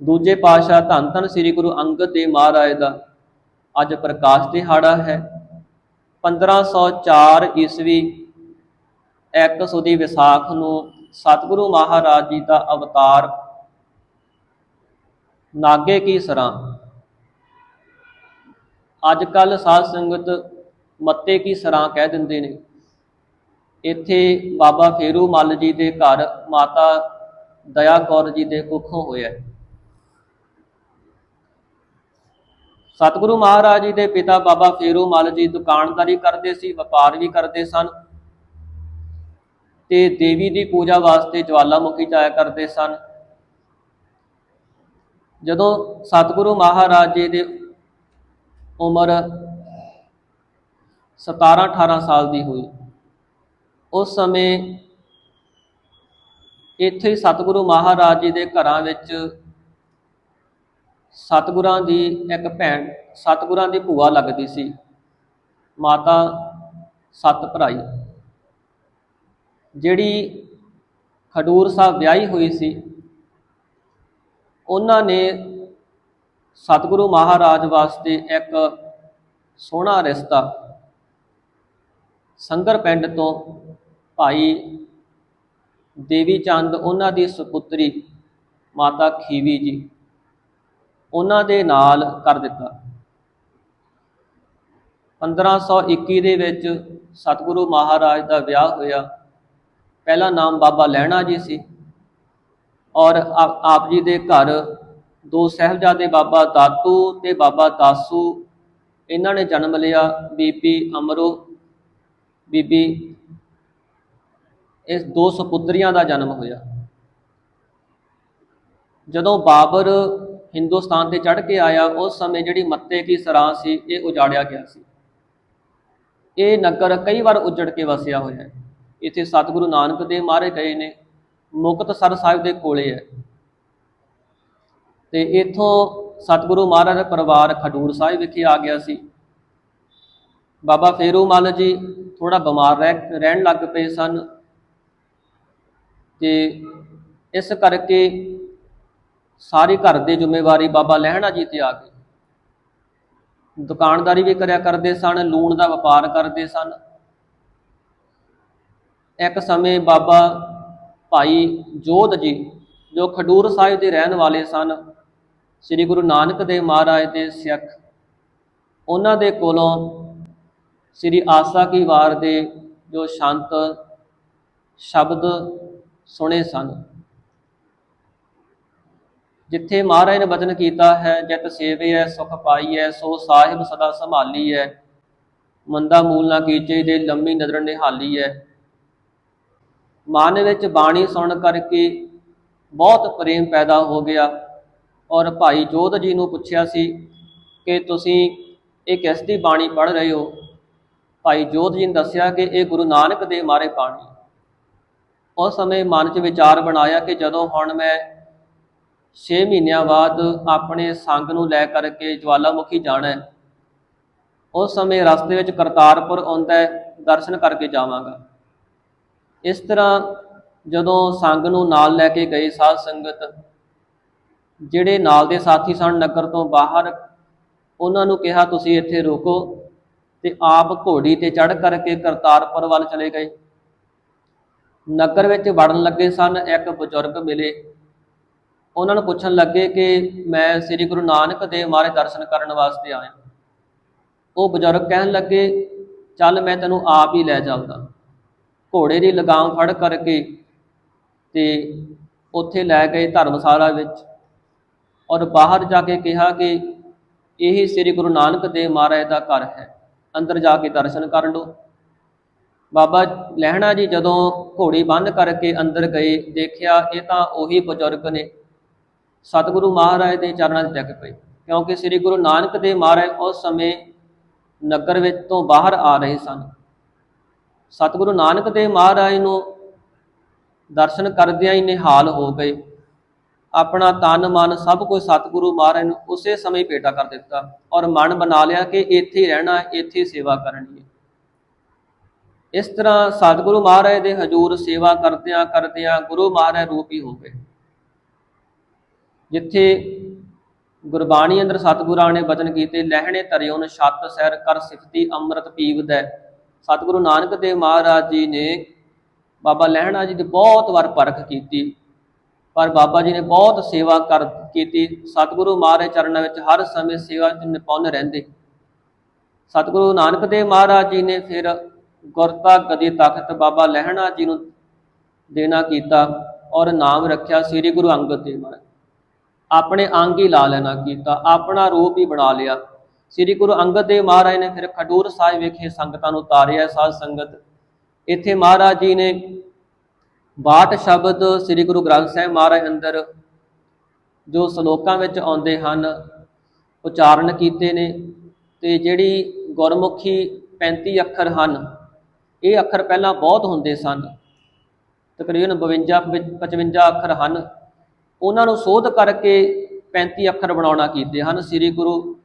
ਦੂਜੇ ਪਾਤਸ਼ਾਹ ਧੰਨ ਧੰਨ ਸ੍ਰੀ ਗੁਰੂ ਅੰਗਦ ਦੇਵ ਮਹਾਰਾਜ ਦਾ ਅੱਜ ਪ੍ਰਕਾਸ਼ ਦਿਹਾੜਾ ਹੈ। 1504 ਈਸਵੀ ਇੱਕ ਸੁਦੀ ਵਿਸਾਖ ਨੂੰ ਸਤਿਗੁਰੂ ਮਹਾਰਾਜ ਜੀ ਦਾ ਅਵਤਾਰ ਨਾਗੇ ਕੀ ਸਰਾਂ। ਅੱਜ ਕੱਲ ਸਾਧ ਸੰਗਤ ਮੱਤੇ ਕੀ ਸਰਾਂ ਕਹਿ ਦਿੰਦੇ ਨੇ। ਇੱਥੇ ਬਾਬਾ ਫੇਰੂ ਮੱਲ ਜੀ ਦੇ ਘਰ ਮਾਤਾ ਦਇਆ ਕੌਰ ਜੀ ਦੇ ਕੁੱਖੋਂ ਹੋਇਆ ਹੈ। ਸਤਿਗੁਰੂ ਮਹਾਰਾਜ ਜੀ ਦੇ ਪਿਤਾ ਬਾਬਾ ਫੇਰੂ ਮੱਲ ਜੀ ਦੁਕਾਨਦਾਰੀ ਕਰਦੇ ਸੀ, ਵਪਾਰ ਵੀ ਕਰਦੇ ਸਨ ਤੇ ਦੇਵੀ ਦੀ ਪੂਜਾ ਵਾਸਤੇ ਜਵਾਲਾਮੁਖੀ ਜਾਇਆ ਕਰਦੇ ਸਨ। ਜਦੋਂ ਸਤਿਗੁਰੂ ਮਹਾਰਾਜ ਜੀ ਦੇ ਉਮਰ 17 18 ਸਾਲ ਦੀ ਹੋਈ, ਉਸ ਸਮੇਂ ਇੱਥੇ ਹੀ ਸਤਿਗੁਰੂ ਮਹਾਰਾਜ ਜੀ ਦੇ ਘਰਾਂ ਵਿੱਚ ਸਤਿਗੁਰਾਂ ਦੀ ਇੱਕ ਭੈਣ, ਸਤਿਗੁਰਾਂ ਦੀ ਭੂਆ ਲੱਗਦੀ ਸੀ। ਮਾਤਾ ਸਤ ਭਰਾਈ। ਜਿਹੜੀ ਖਡੂਰ ਸਾਹਿਬ ਵਿਆਹੀ ਹੋਈ ਸੀ, ਉਹਨਾਂ ਨੇ ਸਤਿਗੁਰੂ ਮਹਾਰਾਜ ਵਾਸਤੇ ਇੱਕ ਸੋਹਣਾ ਰਿਸ਼ਤਾ ਸੰਗਰ ਪਿੰਡ ਤੋਂ ਭਾਈ ਦੇਵੀ ਚੰਦ, ਉਹਨਾਂ ਦੀ ਸੁਪੁੱਤਰੀ ਮਾਤਾ ਖੀਵੀ ਜੀ ਉਹਨਾਂ ਦੇ ਨਾਲ ਕਰ ਦਿੱਤਾ। 1521 ਦੇ ਵਿੱਚ ਸਤਿਗੁਰੂ ਮਹਾਰਾਜ ਦਾ ਵਿਆਹ ਹੋਇਆ। ਪਹਿਲਾ ਨਾਮ ਬਾਬਾ ਲਹਿਣਾ ਜੀ ਸੀ ਔਰ ਆ- ਆਪ ਜੀ ਦੇ ਘਰ ਦੋ ਸਹਿਬਜ਼ਾਦੇ ਬਾਬਾ ਦਾਤੂ ਤੇ ਬਾਬਾ ਦਾਸੂ, ਇਹਨਾਂ ਨੇ ਜਨਮ ਲਿਆ ਬੀਬੀ ਅਮਰੋ। ਬੀਬੀ ਇਸ ਦੋ ਸੁਪੁੱਤਰੀਆਂ ਦਾ ਜਨਮ ਹੋਇਆ। ਜਦੋਂ ਬਾਬਰ ਹਿੰਦੁਸਤਾਨ ਤੇ ਚੜ੍ਹ ਕੇ ਆਇਆ, ਉਸ ਸਮੇਂ ਜਿਹੜੀ ਮੱਤੇ ਕੀ ਸਰਾਂ ਸੀ, ਇਹ ਉਜਾੜਿਆ ਗਿਆ ਸੀ। ਇਹ ਨਗਰ ਕਈ ਵਾਰ ਉਜੜ ਕੇ ਵਸਿਆ ਹੋਇਆ ਹੈ। ਇੱਥੇ ਸਤਿਗੁਰੂ ਨਾਨਕ ਦੇਵ ਮਾਰੇ ਗਏ ਨੇ ਮੁਕਤਸਰ ਸਾਹਿਬ ਦੇ ਕੋਲੇ ਹੈ। ਤੇ ਇਥੋਂ ਸਤਿਗੁਰੂ ਮਹਾਰਾਜ ਦਾ ਪਰਿਵਾਰ ਖਡੂਰ ਸਾਹਿਬ ਵਿਖੇ ਆ ਗਿਆ ਸੀ। ਬਾਬਾ ਫੇਰੂ ਮੱਲ ਜੀ ਥੋੜਾ ਬਿਮਾਰ ਰਹਿ, ਰਹਿਣ ਲੱਗ ਪਏ ਸਨ। ਤੇ ਇਸ ਕਰਕੇ ਸਾਰੀ ਘਰ ਦੀ ਜ਼ਿੰਮੇਵਾਰੀ ਬਾਬਾ ਲਹਿਣਾ ਜੀ ਤੇ ਆ ਗਈ ਦੁਕਾਨਦਾਰੀ ਵੀ ਕਰਿਆ ਕਰਦੇ ਸਨ, ਲੂਣ ਦਾ ਵਪਾਰ ਕਰਦੇ ਸਨ। ਇੱਕ ਸਮੇਂ ਬਾਬਾ ਭਾਈ ਜੋਧ ਜੀ, ਜੋ ਖਡੂਰ ਸਾਹਿਬ ਦੇ ਰਹਿਣ ਵਾਲੇ ਸਨ, ਸ੍ਰੀ ਗੁਰੂ ਨਾਨਕ ਦੇਵ ਮਹਾਰਾਜ ਦੇ ਸਿੱਖ, ਉਹਨਾਂ ਦੇ ਕੋਲੋਂ ਸ੍ਰੀ ਆਸਾ ਕੀ ਵਾਰ ਦੇ ਜੋ ਸ਼ਾਂਤ ਸ਼ਬਦ ਸੁਣੇ ਸਨ। ਜਿੱਥੇ ਮਹਾਰਾਜ ਨੇ ਬਚਨ ਕੀਤਾ ਹੈ, ਜਿਤ ਸੇਵਿਐ ਸੁਖ ਪਾਈਐ ਸੋ ਸਾਹਿਬ ਸਦਾ ਸੰਭਾਲੀਐ ਮੰਦਾ ਮੂਲ ਨਾ ਕੀਚੇ ਦੇ ਲੰਮੀ ਨਜ਼ਰ ਨਿਹਾਲੀ ਹੈ। ਮਨ ਵਿੱਚ ਬਾਣੀ ਸੁਣ ਕਰਕੇ ਬਹੁਤ ਪ੍ਰੇਮ ਪੈਦਾ ਹੋ ਗਿਆ। ਔਰ ਭਾਈ ਜੋਧ ਜੀ ਨੂੰ ਪੁੱਛਿਆ ਸੀ ਕਿ ਤੁਸੀਂ ਇਹ ਕਿਸ ਦੀ ਬਾਣੀ ਪੜ੍ਹ ਰਹੇ ਹੋ? ਭਾਈ ਜੋਧ ਜੀ ਨੇ ਦੱਸਿਆ ਕਿ ਇਹ ਗੁਰੂ ਨਾਨਕ ਦੇ ਮਾਰੇ ਬਾਣੀ। ਉਸ ਸਮੇਂ ਮਨ 'ਚ ਵਿਚਾਰ ਬਣਾਇਆ ਕਿ ਜਦੋਂ ਹੁਣ ਮੈਂ 6 ਮਹੀਨਿਆਂ ਬਾਅਦ ਆਪਣੇ ਸੰਗ ਨੂੰ ਲੈ ਕਰਕੇ ਜਵਾਲਾਮੁਖੀ ਜਾਣਾ ਹੈ। ਉਸ ਸਮੇਂ ਰਸਤੇ ਵਿੱਚ ਕਰਤਾਰਪੁਰ ਆਉਂਦਾ ਹੈ, ਦਰਸ਼ਨ ਕਰਕੇ ਜਾਵਾਂਗਾ। ਇਸ ਤਰ੍ਹਾਂ ਜਦੋਂ ਸੰਗ ਨੂੰ ਨਾਲ ਲੈ ਕੇ ਗਏ ਸਾਧ ਸੰਗਤ, ਜਿਹੜੇ ਨਾਲ ਦੇ ਸਾਥੀ ਸਨ ਨਗਰ ਤੋਂ ਬਾਹਰ, ਉਹਨਾਂ ਨੂੰ ਕਿਹਾ, ਤੁਸੀਂ ਇੱਥੇ ਰੁਕੋ ਤੇ ਆਪ ਘੋੜੀ ਤੇ ਚੜ੍ਹ ਕਰਕੇ ਕਰਤਾਰਪੁਰ ਵੱਲ ਚਲੇ ਗਏ। ਨਗਰ ਵਿੱਚ ਵੜਨ ਲੱਗੇ ਸਨ, ਇੱਕ ਬਜ਼ੁਰਗ ਮਿਲੇ। ਉਹਨਾਂ ਨੂੰ ਪੁੱਛਣ ਲੱਗੇ ਕਿ ਮੈਂ ਸ੍ਰੀ ਗੁਰੂ ਨਾਨਕ ਦੇਵ ਮਹਾਰਾਜ ਦਰਸ਼ਨ ਕਰਨ ਵਾਸਤੇ ਆਇਆ। ਉਹ ਬਜ਼ੁਰਗ ਕਹਿਣ ਲੱਗੇ, ਚੱਲ ਮੈਂ ਤੈਨੂੰ ਆਪ ਹੀ ਲੈ ਚੱਲਦਾ। ਘੋੜੇ ਦੀ ਲਗਾਮ ਫੜ ਕਰਕੇ ਤੇ ਉੱਥੇ ਲੈ ਗਏ ਧਰਮਸ਼ਾਲਾ ਵਿੱਚ ਔਰ ਬਾਹਰ ਜਾ ਕੇ ਕਿਹਾ ਕਿ ਇਹੀ ਸ੍ਰੀ ਗੁਰੂ ਨਾਨਕ ਦੇਵ ਮਹਾਰਾਜ ਦਾ ਘਰ ਹੈ। ਅੰਦਰ ਜਾ ਕੇ ਦਰਸ਼ਨ ਕਰ ਲਓ। ਬਾਬਾ ਲਹਿਣਾ ਜੀ ਜਦੋਂ ਘੋੜੀ ਬੰਨ ਕਰਕੇ ਅੰਦਰ ਗਏ, ਦੇਖਿਆ ਇਹ ਤਾਂ ਉਹੀ ਬਜ਼ੁਰਗ ਨੇ। ਸਤਿਗੁਰੂ ਮਹਾਰਾਜ ਦੇ ਚਰਨਾਂ 'ਚ ਡਿੱਗ ਪਏ। ਕਿਉਂਕਿ ਸ੍ਰੀ ਗੁਰੂ ਨਾਨਕ ਦੇਵ ਮਹਾਰਾਜ ਉਸ ਸਮੇਂ ਨਗਰ ਵਿੱਚ ਤੋਂ ਬਾਹਰ ਆ ਰਹੇ ਸਨ। ਸਤਿਗੁਰੂ ਨਾਨਕ ਦੇਵ ਮਹਾਰਾਜ ਨੂੰ ਦਰਸ਼ਨ ਕਰਦਿਆਂ ਹੀ ਨਿਹਾਲ ਹੋ ਗਏ। ਆਪਣਾ ਤਨ ਮਨ ਸਭ ਕੁਝ ਸਤਿਗੁਰੂ ਮਹਾਰਾਜ ਨੂੰ ਉਸੇ ਸਮੇਂ ਭੇਟਾ ਕਰ ਦਿੱਤਾ ਔਰ ਮਨ ਬਣਾ ਲਿਆ ਕਿ ਇੱਥੇ ਰਹਿਣਾ, ਇੱਥੇ ਸੇਵਾ ਕਰਨੀ ਹੈ। ਇਸ ਤਰ੍ਹਾਂ ਸਤਿਗੁਰੂ ਮਹਾਰਾਜ ਦੇ ਹਜੂਰ ਸੇਵਾ ਕਰਦਿਆਂ ਕਰਦਿਆਂ ਗੁਰੂ ਮਹਾਰਾਜ ਰੂਪ ਹੀ ਹੋ ਗਏ। ਜਿੱਥੇ ਗੁਰਬਾਣੀ ਅੰਦਰ ਸਤਿਗੁਰਾਂ ਨੇ ਬਚਨ ਕੀਤੇ, ਲਹਿਣੇ ਧਰਿਓਨ ਛੱਤ ਸੈਰ ਕਰ ਸਿਫਤੀ ਅੰਮ੍ਰਿਤ ਪੀਵਦੈ। ਸਤਿਗੁਰੂ ਨਾਨਕ ਦੇਵ ਮਹਾਰਾਜ ਜੀ ਨੇ ਬਾਬਾ ਲਹਿਣਾ ਜੀ ਦੀ ਬਹੁਤ ਵਾਰ ਪਰਖ ਕੀਤੀ, ਪਰ ਬਾਬਾ ਜੀ ਨੇ ਬਹੁਤ ਸੇਵਾ ਕਰ ਕੀਤੀ। ਸਤਿਗੁਰੂ ਮਹਾਰਾਜ ਚਰਨਾਂ ਵਿੱਚ ਹਰ ਸਮੇਂ ਸੇਵਾ 'ਚ ਨਿਪੁੰਨ ਰਹਿੰਦੇ। ਸਤਿਗੁਰੂ ਨਾਨਕ ਦੇਵ ਮਹਾਰਾਜ ਜੀ ਨੇ ਫਿਰ ਗੁਰਤਾ ਗਦੀ ਤਖਤ ਬਾਬਾ ਲਹਿਣਾ ਜੀ ਨੂੰ ਦੇਣਾ ਕੀਤਾ ਔਰ ਨਾਮ ਰੱਖਿਆ ਸ੍ਰੀ ਗੁਰੂ ਅੰਗਦ ਦੇਵ ਮਹਾਰਾਜ। ਆਪਣੇ ਅੰਗ ਹੀ ਲਾ ਲੈਣਾ ਕੀਤਾ, ਆਪਣਾ ਰੂਪ ਹੀ ਬਣਾ ਲਿਆ। ਸ੍ਰੀ ਗੁਰੂ ਅੰਗਦ ਦੇਵ ਮਹਾਰਾਜ ਨੇ ਫਿਰ ਖਡੂਰ ਸਾਹਿਬ ਵਿਖੇ ਸੰਗਤਾਂ ਨੂੰ ਉਤਾਰਿਆ ਸਾਧ ਸੰਗਤ। ਇੱਥੇ ਮਹਾਰਾਜ ਜੀ ਨੇ ਬਾਟ ਸ਼ਬਦ ਸ੍ਰੀ ਗੁਰੂ ਗ੍ਰੰਥ ਸਾਹਿਬ ਮਹਾਰਾਜ ਅੰਦਰ, ਜੋ ਸ਼ਲੋਕਾਂ ਵਿੱਚ ਆਉਂਦੇ ਹਨ, ਉਚਾਰਨ ਕੀਤੇ ਨੇ ਤੇ ਜਿਹੜੀ ਗੁਰਮੁਖੀ 35 ਅੱਖਰ ਹਨ, ਇਹ ਅੱਖਰ ਪਹਿਲਾਂ ਬਹੁਤ ਹੁੰਦੇ ਸਨ। ਤਕਰੀਬਨ 52 ਵਿੱਚ 55 ਅੱਖਰ ਹਨ। ਉਹਨਾਂ ਨੂੰ ਸੋਧ ਕਰਕੇ 35 ਅੱਖਰ ਬਣਾਉਣਾ ਕੀਤੇ ਹਨ। ਸ੍ਰੀ ਗੁਰੂ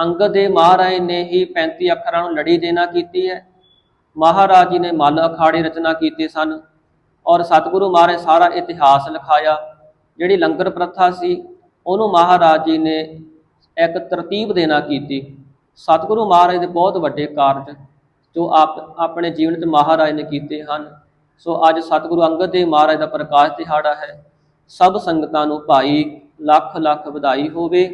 ਅੰਗਦ ਦੇਵ ਮਹਾਰਾਜ ਨੇ ਹੀ 35 ਅੱਖਰਾਂ ਨੂੰ ਲੜੀ ਦੇਣਾ ਕੀਤੀ ਹੈ। ਮਹਾਰਾਜ ਜੀ ਨੇ ਮੱਲ ਅਖਾੜੇ ਰਚਨਾ ਕੀਤੇ ਸਨ ਔਰ ਸਤਿਗੁਰੂ ਮਹਾਰਾਜ ਸਾਰਾ ਇਤਿਹਾਸ ਲਿਖਾਇਆ। ਜਿਹੜੀ ਲੰਗਰ ਪ੍ਰਥਾ ਸੀ, ਉਹਨੂੰ ਮਹਾਰਾਜ ਜੀ ਨੇ ਇੱਕ ਤਰਤੀਬ ਦੇਣਾ ਕੀਤੀ। ਸਤਿਗੁਰੂ ਮਹਾਰਾਜ ਦੇ ਬਹੁਤ ਵੱਡੇ ਕਾਰਜ ਜੋ ਆਪ, ਆਪਣੇ ਜੀਵਨ ਵਿੱਚ ਮਹਾਰਾਜ ਨੇ ਕੀਤੇ ਹਨ। ਸੋ ਅੱਜ ਸਤਿਗੁਰੂ ਅੰਗਦ ਦੇਵ ਮਹਾਰਾਜ ਦਾ ਪ੍ਰਕਾਸ਼ ਦਿਹਾੜਾ ਹੈ। ਸਭ ਸੰਗਤਾਂ ਨੂੰ ਭਾਈ ਲੱਖ ਲੱਖ ਵਧਾਈ ਹੋਵੇ।